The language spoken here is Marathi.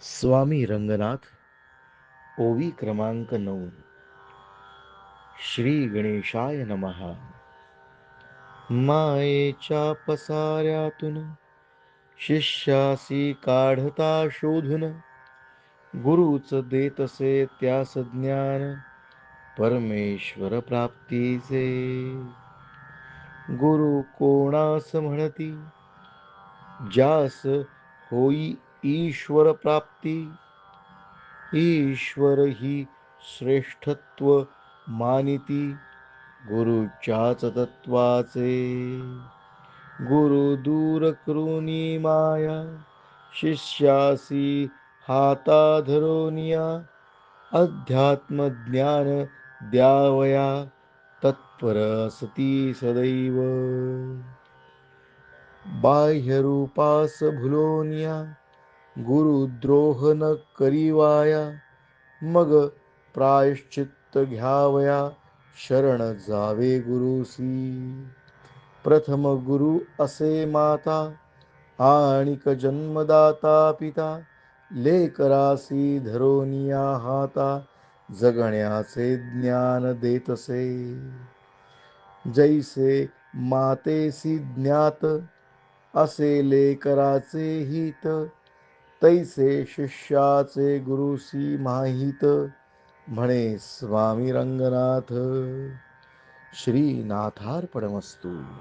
स्वामी रंगनाथ ओवी क्रमांक नऊ. श्री गणेशाय नमहा मायेच्या पसाऱ्यातून शिष्यासी काढता शोधून गुरुच देतसे त्यास ज्ञान परमेश्वर प्राप्तीचे. गुरु कोणास म्हणती? ज्यास होई ईश्वर प्राप्ती ईश्वर ही श्रेष्ठत्व मानिती। गुरुच्याच तत्वाचे गुरु दूर करुनी माया। शिष्यासी हाता धरोनिया। अध्यात्म ज्ञान द्यावया। तत्पर सती सदैव। बाह्य रूपास भुलोनिया। गुरुद्रोह न करीवाया मग प्रायश्चित्त घ्यावया शरण जावे गुरुसी. प्रथम गुरु असे माता आणिक जन्मदाता पिता लेकरासी धरोनिया हाता जगण्याचे ज्ञान देतसे. जैसे मातेसी ज्ञात असे लेकराचे हित तैसे शिष्याचे गुरुसी माहीत म्हणे स्वामी रंगनाथ श्रीनाथार्पणमस्तू।